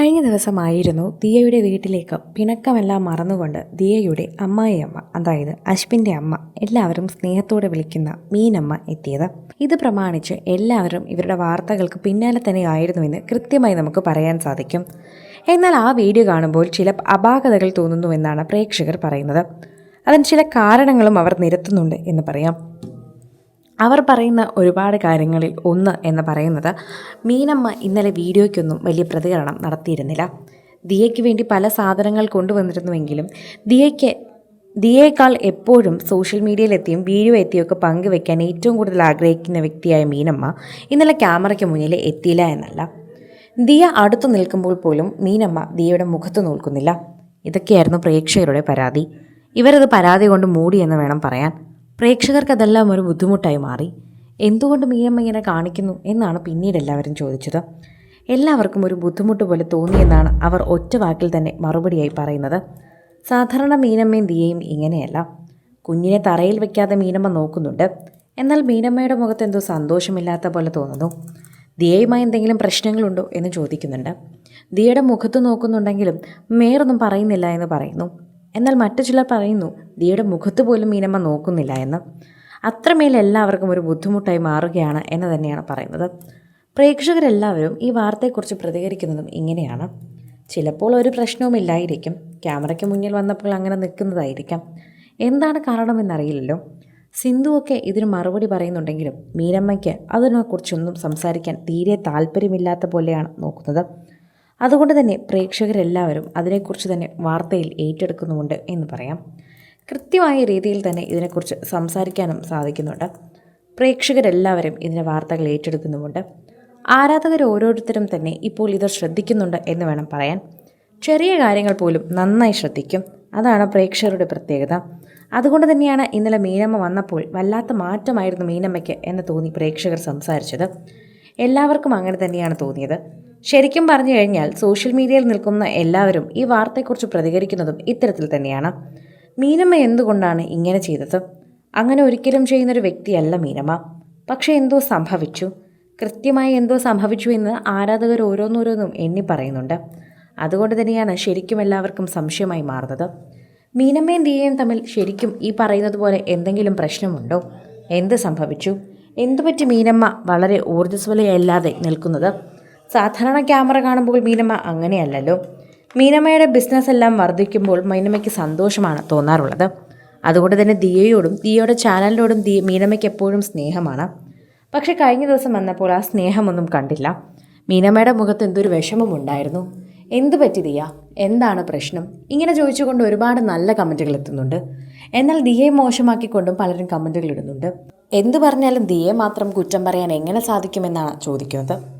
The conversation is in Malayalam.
കഴിഞ്ഞ ദിവസമായിരുന്നു ദിയയുടെ വീട്ടിലേക്ക് പിണക്കമെല്ലാം മറന്നുകൊണ്ട് ദിയയുടെ അമ്മായിയമ്മ അതായത് അശ്വിന്റെ അമ്മ എല്ലാവരും സ്നേഹത്തോടെ വിളിക്കുന്ന മീനമ്മ എത്തിയത്. ഇത് പ്രമാണിച്ച് എല്ലാവരും ഇവരുടെ വാർത്തകൾക്ക് പിന്നാലെ തന്നെ ആയിരുന്നുവെന്ന് കൃത്യമായി നമുക്ക് പറയാൻ സാധിക്കും. എന്നാൽ ആ വീഡിയോ കാണുമ്പോൾ ചില അപാകതകൾ തോന്നുന്നുവെന്നാണ് പ്രേക്ഷകർ പറയുന്നത്. അതിന് ചില കാരണങ്ങളും അവർ നിരത്തുന്നുണ്ട് എന്ന് പറയാം. അവർ പറയുന്ന ഒരുപാട് കാര്യങ്ങളിൽ ഒന്ന് എന്ന് പറയുന്നത് മീനമ്മ ഇന്നലെ വീഡിയോയ്ക്കൊന്നും വലിയ പ്രതികരണം നടത്തിയിരുന്നില്ല. ദിയയ്ക്ക് വേണ്ടി പല സാധനങ്ങൾ കൊണ്ടുവന്നിരുന്നുവെങ്കിലും ദിയയ്ക്ക് ദിയേക്കാൾ എപ്പോഴും സോഷ്യൽ മീഡിയയിലെത്തിയും വീഡിയോ ഒക്കെ പങ്കുവെക്കാൻ ഏറ്റവും കൂടുതൽ ആഗ്രഹിക്കുന്ന വ്യക്തിയായ മീനമ്മ ഇന്നലെ ക്യാമറയ്ക്ക് മുന്നിൽ എത്തിയില്ല എന്നല്ല. ദിയ അടുത്തു നിൽക്കുമ്പോൾ പോലും മീനമ്മ ദിയയുടെ മുഖത്ത് നോക്കുന്നില്ല ഇതൊക്കെയായിരുന്നു പ്രേക്ഷകരുടെ പരാതി. ഇവരത് പരാതി കൊണ്ട് മൂടി വേണം പറയാൻ. പ്രേക്ഷകർക്ക് അതെല്ലാം ഒരു ബുദ്ധിമുട്ടായി മാറി. എന്തുകൊണ്ട് മീനമ്മ ഇങ്ങനെ കാണിക്കുന്നു എന്നാണ് പിന്നീട് എല്ലാവരും ചോദിച്ചത്. എല്ലാവർക്കും ഒരു ബുദ്ധിമുട്ട് പോലെ തോന്നിയെന്നാണ് അവർ ഒറ്റ വാക്കിൽ തന്നെ മറുപടിയായി പറയുന്നത്. സാധാരണ മീനമ്മയും ദിയയും ഇങ്ങനെയല്ല. കുഞ്ഞിനെ തറയിൽ വെക്കാതെ മീനമ്മ നോക്കുന്നുണ്ട്. എന്നാൽ മീനമ്മയുടെ മുഖത്ത് എന്തോ സന്തോഷമില്ലാത്ത പോലെ തോന്നുന്നു. ദിയയുമായി എന്തെങ്കിലും പ്രശ്നങ്ങളുണ്ടോ എന്ന് ചോദിക്കുന്നുണ്ട്. ദിയയുടെ മുഖത്ത് നോക്കുന്നുണ്ടെങ്കിലും മേറൊന്നും പറയുന്നില്ല എന്ന് പറയുന്നു. എന്നാൽ മറ്റു ചിലർ പറയുന്നു ദിയുടെ മുഖത്ത് പോലും മീനമ്മ നോക്കുന്നില്ല എന്ന്. അത്രമേൽ എല്ലാവർക്കും ഒരു ബുദ്ധിമുട്ടായി മാറുകയാണ് എന്ന് തന്നെയാണ് പറയുന്നത്. പ്രേക്ഷകരെല്ലാവരും ഈ വാർത്തയെക്കുറിച്ച് പ്രതികരിക്കുന്നതും ഇങ്ങനെയാണ്. ചിലപ്പോൾ ഒരു പ്രശ്നവുമില്ലായിരിക്കും ക്യാമറയ്ക്ക് മുന്നിൽ വന്നപ്പോൾ അങ്ങനെ നിൽക്കുന്നതായിരിക്കാം. എന്താണ് കാരണമെന്നറിയില്ലല്ലോ. സിന്ധുവൊക്കെ ഇതിന് മറുപടി പറയുന്നുണ്ടെങ്കിലും മീനമ്മയ്ക്ക് അതിനെക്കുറിച്ചൊന്നും സംസാരിക്കാൻ തീരെ താല്പര്യമില്ലാത്ത പോലെയാണ് നോക്കുന്നത്. അതുകൊണ്ട് തന്നെ പ്രേക്ഷകരെല്ലാവരും അതിനെക്കുറിച്ച് തന്നെ വാർത്തയിൽ ഏറ്റെടുക്കുന്നുമുണ്ട് എന്ന് പറയാം. കൃത്യമായ രീതിയിൽ തന്നെ ഇതിനെക്കുറിച്ച് സംസാരിക്കാനും സാധിക്കുന്നുണ്ട്. പ്രേക്ഷകരെല്ലാവരും ഇതിന്റെ വാർത്തകൾ ഏറ്റെടുക്കുന്നുമുണ്ട്. ആരാധകർ ഓരോരുത്തരും തന്നെ ഇപ്പോൾ ഇത് ശ്രദ്ധിക്കുന്നുണ്ട് എന്ന് വേണം പറയാൻ. ചെറിയ കാര്യങ്ങൾ പോലും നന്നായി ശ്രദ്ധിക്കും. അതാണ് പ്രേക്ഷകരുടെ പ്രത്യേകത. അതുകൊണ്ട് തന്നെയാണ് ഇന്നലെ മീനമ്മ വന്നപ്പോൾ വല്ലാത്ത മാറ്റമായിരുന്നു മീനമ്മയ്ക്ക് എന്ന് തോന്നി പ്രേക്ഷകർ സംസാരിച്ചത്. എല്ലാവർക്കും അങ്ങനെ തന്നെയാണ് തോന്നിയത്. ശരിക്കും പറഞ്ഞു കഴിഞ്ഞാൽ സോഷ്യൽ മീഡിയയിൽ നിൽക്കുന്ന എല്ലാവരും ഈ വാർത്തയെക്കുറിച്ച് പ്രതികരിക്കുന്നതും ഇത്തരത്തിൽ തന്നെയാണ്. മീനമ്മ എന്തുകൊണ്ടാണ് ഇങ്ങനെ ചെയ്തത്? അങ്ങനെ ഒരിക്കലും ചെയ്യുന്നൊരു വ്യക്തിയല്ല മീനമ്മ. പക്ഷേ എന്തോ സംഭവിച്ചു. കൃത്യമായി എന്തോ സംഭവിച്ചു എന്ന് ആരാധകർ ഓരോന്നോരോന്നും എണ്ണി പറയുന്നുണ്ട്. അതുകൊണ്ട് തന്നെയാണ് ശരിക്കും എല്ലാവർക്കും സംശയമായി മാറുന്നത്. മീനമ്മയും ദിയയും തമ്മിൽ ശരിക്കും ഈ പറയുന്നത് പോലെ എന്തെങ്കിലും പ്രശ്നമുണ്ടോ? എന്ത് സംഭവിച്ചു? എന്തുപറ്റി മീനമ്മ വളരെ ഊർജസ്വലയല്ലാതെ നിൽക്കുന്നത്? സാധാരണ ക്യാമറ കാണുമ്പോൾ മീനമ്മ അങ്ങനെയല്ലല്ലോ. മീനമ്മയുടെ ബിസിനസ് എല്ലാം വർദ്ധിക്കുമ്പോൾ മീനമ്മയ്ക്ക് സന്തോഷമാണ് തോന്നാറുള്ളത്. അതുകൊണ്ട് തന്നെ ദിയയോടും ദിയയുടെ ചാനലിനോടും ദിയ മീനമ്മയ്ക്ക് എപ്പോഴും സ്നേഹമാണ്. പക്ഷേ കഴിഞ്ഞ ദിവസം വന്നപ്പോൾ ആ സ്നേഹമൊന്നും കണ്ടില്ല. മീനമ്മയുടെ മുഖത്ത് എന്തൊരു വിഷമമുണ്ടായിരുന്നു എന്തു പറ്റി ദിയ? എന്താണ് പ്രശ്നം? ഇങ്ങനെ ചോദിച്ചുകൊണ്ട് ഒരുപാട് നല്ല കമന്റുകൾ എത്തുന്നുണ്ട്. എന്നാൽ ദിയെ മോശമാക്കിക്കൊണ്ടും പലരും കമന്റുകൾ ഇടുന്നുണ്ട്. എന്തു പറഞ്ഞാലും ദിയെ മാത്രം കുറ്റം പറയാൻ എങ്ങനെ സാധിക്കുമെന്നാണ് ചോദിക്കുന്നത്.